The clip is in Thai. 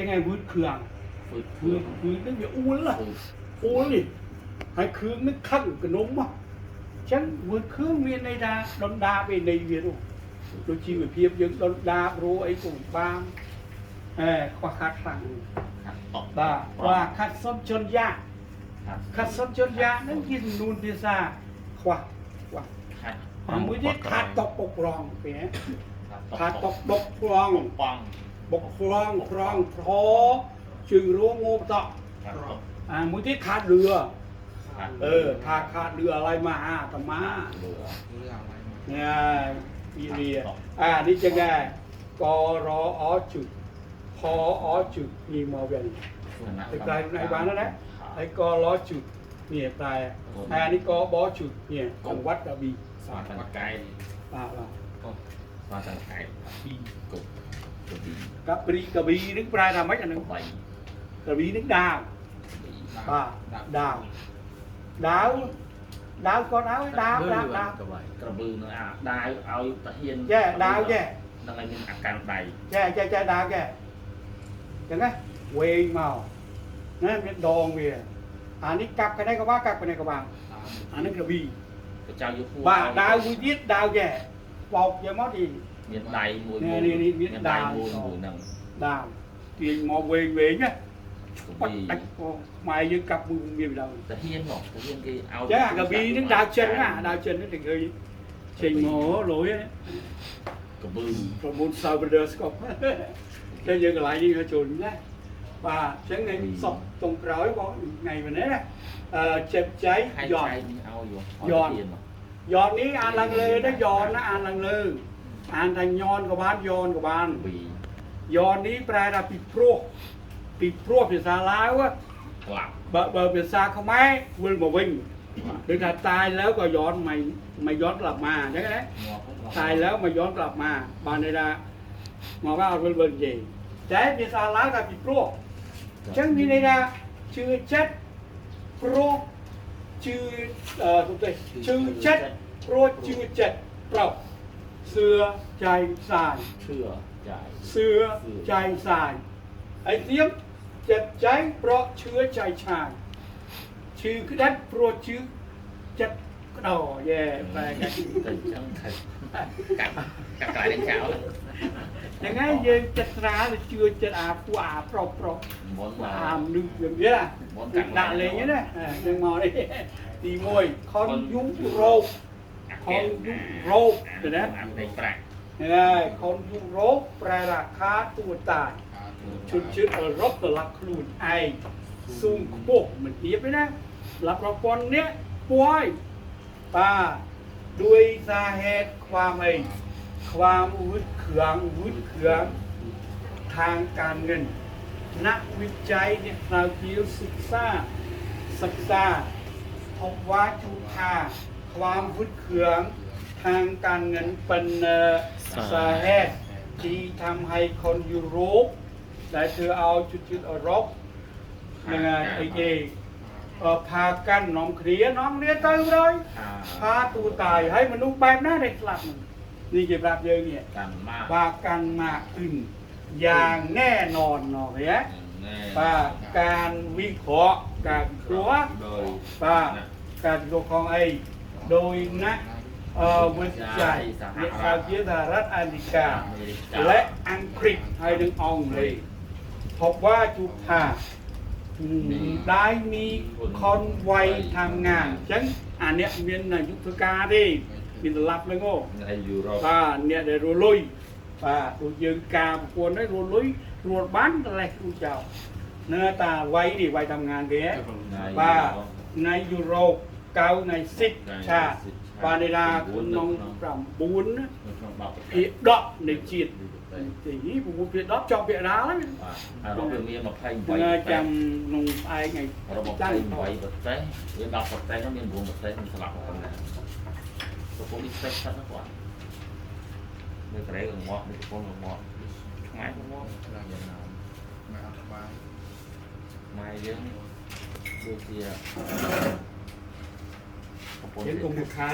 ยังไงวืดเครื่องฟืดวืดวืดนึกอย่าอ้วนล่ะฟืดอ้วนนี่ให้เครื่องนึกขั้นกระนมอะฉันวืดเครื่องเมียในดาดนดาไปในเวียรู้โดยชีวิตเพียบยังดนดารู้ไอ้ตุ่มบางเออขวาคัดสั่งครับตบบ้าว่าคัดส้มชนยาครับคัดส้มชนยานั่นกินนูนพิซซ่าขวาขวาครับความมือที่ขาดตกปกครองเปียครับขาดตกปกครองป้อง ปกครองครองพรอจึงรู้งูต่อครับตบอ่ามือที่ขาดเรือครับเออถ้าขาดเรืออะไรมาอาตมาเรือเรื่องอะไรมาเนี่ยมีเรียอ่านี่จะไงกรออจุดพออจุดมีมอเวียนไอ้กลายในบ้านนั่นแหละไอ้กรอจุดเนี่ยตายอ่านี่กบอจุดเนี่ยของวัดกระบี่สอนทางไกลอ่าอ่าสอนทางไกลปีกบกบดี กระบี่กระบี่นึกปลายทำไมอันนึงใบกระบี่นึกดาวดีป่าดาวดาวดาว có đáo đáo đáo đáo กระบือเนื้ออะได้เอาตะเฮียนแย่ดาวแย่นั่นไงมีอาการใดแย่แย่แย่ดาวแย่ยังไงเวงเมานั่นเป็นดองเวียอันนี้กลับกันได้ก็ว่ากลับกันได้ก็ว่างอันนั้นกระบี่พระเจ้าอยู่หัวบ่าดาววิจิตดาวแย่บอกอย่ามอดี มีใดมวยนี่นี่นี่มีมีดาใดวมวยมวยหนึ่งดาวตีนมอเวงเวงเนี่ยกระปัดบี่ตักมายืนกับมือมีดาวตะเฮียนหรอกตะเฮียนที่เอาแย่กระบี่นึกดาวเชนนะดาวเชนนี่ถึงเคยเชงหมอโหลยเนี่ยกระบือประมูลซาวเดอร์สก็จะยังไงนี่ก็ชนนะ và sáng nay sọc tuần rồi có ngày mà nè ờ, chẹp cháy ให้ giòn ใช้นี่เอาอยู่ giòn เฮียนหรอ giòn ní ăn lần lê đó giòn nó ăn lần lê ăn thành nhon của bạn giòn của กระ bạn บี่ giòn ní prai là bị pro bị pro thì xa láo á กลับ bờ bờ bị xa không ai quên mà vinh đừng là tai แล้วก็ย้อนไม่ไม่ย้อนกลับมาใช่ไหมงอเขาตายแล้วมาย้อนกลับมาบานในดามาว่าเอาเบิ่งๆ gì แต่มีสาระกับปีโปรจังมีในดาชื่อเจ็ดโปรชื่อเอ่อถูกต้องชื่อเจ็ดโปรชื่อ เสือใจสายเชื่อใจเสือใจสายไอ้เนี้ยเจ็บใจเพราะเชื้อใจชายชื่อคือดัดโปรดชื่อจัดก็ดอแย่ไปกัน tình trạng thật cặp cặp lại đến chảo ยังไงเยังจัดร้านเชื่อจัดอาผู้อาปรอบปรอบ món อาม là นึกอย่างเงี้ยล่ะ Món cặn ด่าเลยอย่างเงี้ยนะอ่ายังมอเลยตีมวยคอนยุงโรค ของยุโรปเห็นไหมเออของยุโรปแปรราคาตัวตายชุดชุดเออรบตลักครูนไอสูงโคกเหมือนเอียบเลนะหลับรปอนเนี้ยป่วยตาด้วยสาเหตุความไอความวุดเขืองวุดเขืองทางการเงิน นักวิจัยเนี่ยนาวิวศึกษาศึกษาพบว่าชุฬา ความฟุดเคืองทางการเงินเป็นเอ่อสาเหตุที่ทำให้คนยุโรปได้เธอเอาจุดจุดๆอรบยังไงไอ้เย่เอ่อพากันน้องเคลียร์น้องเรียนเติมเลยอ่าพาตัวตายให้มนุษย์แบบนั้นได้สลับหนึ่งนี่เกี่ยวกับเยอะเนี่ยกันมากปากันมากขึ้นอย่างแน่นอนเนาะเนี่ยแน่ปาการวิเคราะห์การวิเคราะห์โดยปาการวิเคราะห์ของไอ้ โดยนักวิจัยในอาเซียารัฐอเมริกา และอังกฤษไทยดึงองเลยพบว่าจุฬาได้มีคนวัยทำงานฉันอันเนี้ยเมีนในยุทธกาดิมีตลับเลยโง่ป่าเนี่ยได้รู้ลุยป่าตัวยืนกาควรได้รู้ลุยรวดบ้านอะไรกูเจ้าเนื้อตาไว้ดิไว้ทำงานเด้ป่าในยุโรป 9នៃសិក្ខាបានរាក្នុង9ភាគ10នៃជាតិទីនេះ9ភាគ10ចប់ភាគរាហើយរបស់វាមាន28ថ្ងៃចាំក្នុងផ្អែកថ្ងៃរបស់28ប្រទេសវា10ប្រទេសមាន9ប្រទេសមានស្លាប់ប៉ុណ្ណាប្រពន្ធនេះស្ទេចស្ទឹកគាត់នៅកូរ៉េក៏ងាប់នៅប្រពន្ធក៏ងាប់ខ្មែរក៏ងាប់យ៉ាងណាខ្មែរអត់ស្បាយខ្មែរយើងដូចជា เขียนกลมบุคคา